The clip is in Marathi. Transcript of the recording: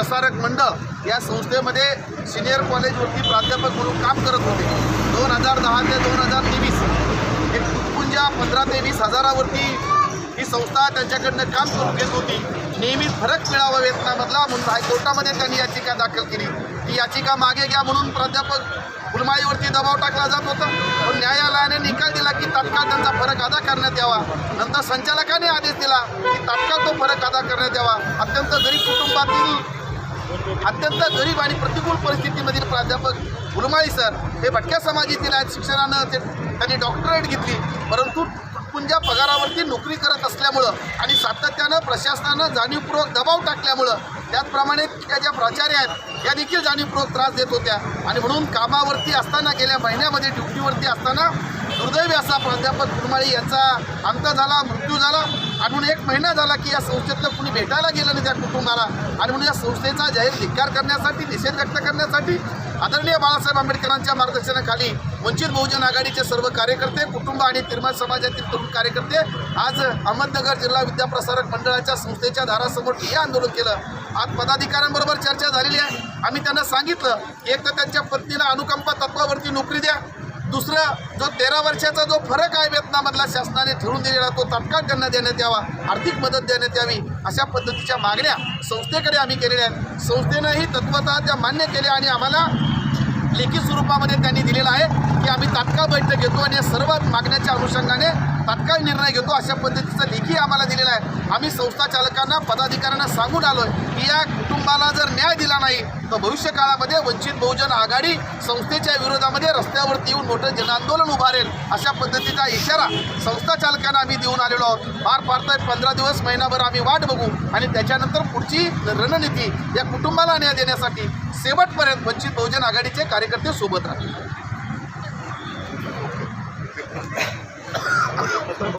प्रसारक मंडळ या संस्थेमध्ये सिनियर कॉलेजवरती प्राध्यापक म्हणून काम करत होते. दोन हजार दहा ते दोन हजार तेवीस. एक तुटपुंजा पंधरा ते वीस हजारावरती ही संस्था त्यांच्याकडनं काम करून घेत होती. नेहमी फरक मिळावा वेतनामधला म्हणून हायकोर्टामध्ये त्यांनी याचिका दाखल केली. ती याचिका मागे घ्या म्हणून प्राध्यापक फुलमाळीवरती दबाव टाकला जात होता. पण न्यायालयाने निकाल दिला की तात्काळ त्यांचा फरक अदा करण्यात यावा. नंतर संचालकाने आदेश दिला की तात्काळ तो फरक अदा करण्यात यावा. अत्यंत गरीब कुटुंबातील अत्यंत गरीब आणि प्रतिकूल परिस्थितीमधील प्राध्यापक फुलमाळी सर हे भटक्या समाजातील आहेत. शिक्षणानं ते त्यांनी डॉक्टरेट घेतली. परंतु तुटपुंजा पगारावरती नोकरी करत असल्यामुळं आणि सातत्यानं प्रशासनानं जाणीवपूर्वक दबाव टाकल्यामुळं त्याचप्रमाणे त्या ज्या प्राचार्य आहेत या देखील जाणीवपूर्वक त्रास देत होत्या. आणि म्हणून कामावरती असताना गेल्या महिन्यामध्ये ड्युटीवरती असताना दुर्दैवी असा प्राध्यापक गुलमाळी यांचा अंत झाला मृत्यू झाला. आणि म्हणून एक महिना झाला की या संस्थेतलं कुणी भेटायला गेलं नाही त्या कुटुंबाला. आणि म्हणून या संस्थेचा जाहीर धिक्कार करण्यासाठी निषेध व्यक्त करण्यासाठी आदरणीय बाळासाहेब आंबेडकरांच्या मार्गदर्शनाखाली वंचित बहुजन आघाडीचे सर्व कार्यकर्ते कुटुंब आणि तिरमाळ समाजातील तरुण कार्यकर्ते आज अहमदनगर जिल्हा विद्याप्रसारक मंडळाच्या संस्थेच्या दारासमोर हे आंदोलन केलं. आज पदाधिकाऱ्यांबरोबर चर्चा झालेली आहे. आम्ही त्यांना सांगितलं की एक तर त्यांच्या पत्नीला अनुकंपा तत्वावरती नोकरी द्या. दुसरं जो तेरा वर्षाचा जो फरक आहे वेतनामधला शासनाने ठरवून दिलेला तो तात्काळ त्यांना देण्यात यावा आर्थिक मदत देण्यात यावी अशा पद्धतीच्या मागण्या संस्थेकडे आम्ही केलेल्या आहेत. संस्थेनंही तत्वतः त्या मान्य केल्या आणि आम्हाला लेखी स्वरूपामध्ये त्यांनी दिलेलं आहे की आम्ही तात्काळ बैठक घेतो आणि या सर्व मागण्याच्या अनुषंगाने तात्काळ निर्णय घेतो अशा पद्धतीचा लेखी आम्हाला दिलेला आहे. आम्ही संस्था चालकांना पदाधिकाऱ्यांना सांगून आलो आहे की या कुटुंबाला जर न्याय दिला नाही तर भविष्य काळामध्ये वंचित बहुजन आघाडी संस्थेच्या विरोधामध्ये रस्त्यावरती येऊन मोठं जनआंदोलन उभारेल अशा पद्धतीचा इशारा संस्था चालकांना आम्ही देऊन आलेलो आहोत. पार फार पंधरा दिवस महिनाभर आम्ही वाट बघू आणि त्याच्यानंतर पुढची रणनीती या कुटुंबाला न्याय देण्यासाठी शेवटपर्यंत वंचित बहुजन आघाडीचे कार्यकर्ते सोबत राहतील.